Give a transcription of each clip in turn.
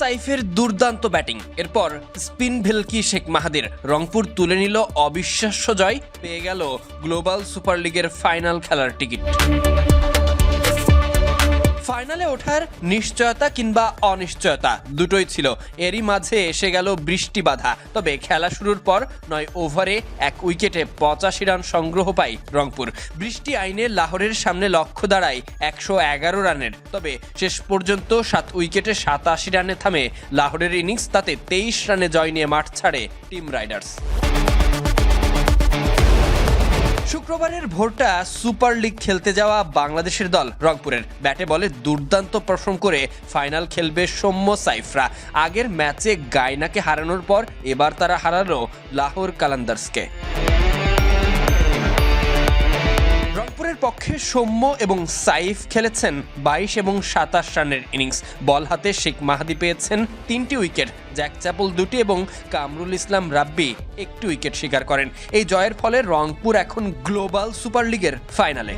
সাইফের দুর্দান্ত ব্যাটিং। এরপর স্পিন ভেলকি শেখ মাহাদের রংপুর তুলে নিল অবিশ্বাস্য জয়, পেয়ে গেল গ্লোবাল সুপার লিগের ফাইনাল খেলার টিকিট। ফাইনালে ওঠার নিশ্চয়তা কিংবা অনিশ্চয়তা দুটোই ছিল। এরই মাঝে এসে গেল বৃষ্টি বাধা। তবে খেলা শুরুর পর নয় ওভারে এক উইকেটে পঁচাশি রান সংগ্রহ পায় রংপুর। বৃষ্টি আইনে লাহোরের সামনে লক্ষ্য দাঁড়ায় একশো এগারো রানের। তবে শেষ পর্যন্ত সাত উইকেটে সাতাশি রানে থামে। লাহোরের ইনিংস তাতে তেইশ রানে জয় নিয়ে মাঠ ছাড়ে টিম রাইডার্স। শুক্রবারের ভোরটা সুপার লিগ খেলতে যাওয়া বাংলাদেশের দল রংপুরের। ব্যাটে বলে দুর্দান্ত পারফর্ম করে ফাইনাল খেলবে সৌম্য সাইফরা। আগের ম্যাচে গায়নাকে হারানোর পর এবার তারা হারালো লাহোর কালান্দার্সকে। পক্ষে সৌম্য এবং সাইফ খেলেছেন বাইশ এবং সাতাশ রানের ইনিংস। বল হাতে শেখ মাহাদি পেয়েছেন তিনটি উইকেট। জ্যাক চ্যাপল দুটি এবং কামরুল ইসলাম রাব্বি একটি উইকেট শিকার করেন। এই জয়ের ফলে রংপুর এখন গ্লোবাল সুপার লিগের ফাইনালে।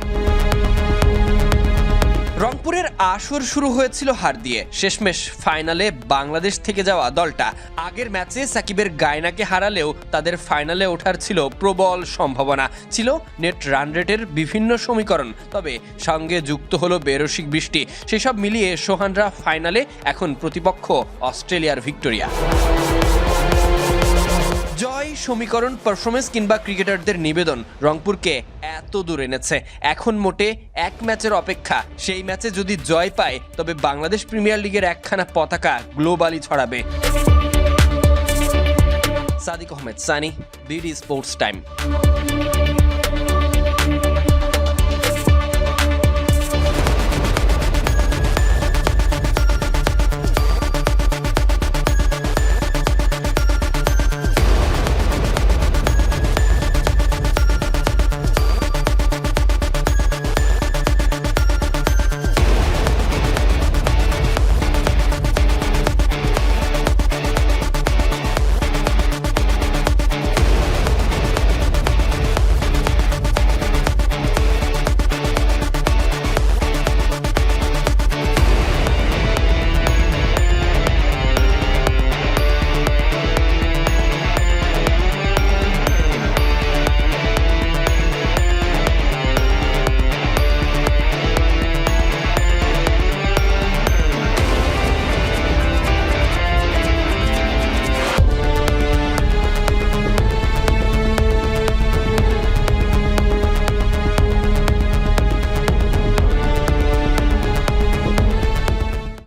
রংপুরের আসর শুরু হয়েছিল হার দিয়ে। শেষমেশ ফাইনালে বাংলাদেশ থেকে যাওয়া দলটা আগের ম্যাচে সাকিবের গায়নাকে হারালেও তাদের ফাইনালে ওঠার ছিল প্রবল সম্ভাবনা। ছিল নেট রান রেটের বিভিন্ন সমীকরণ, তবে সঙ্গে যুক্ত হলো বেরসিক বৃষ্টি। সেসব মিলিয়ে সোহানরা ফাইনালে এখন প্রতিপক্ষ অস্ট্রেলিয়ার ভিক্টোরিয়া। সমীকরণ পারফরমেন্স কিংবা ক্রিকেটারদের নিবেদন রংপুরকে এত দূর এনেছে। এখন মোটে এক ম্যাচের অপেক্ষা। সেই ম্যাচে যদি জয় পায়, তবে বাংলাদেশ প্রিমিয়ার লিগের একখানা পতাকা গ্লোবালি ছড়াবে। Sadik Ahmed, Sunny, BD sports time.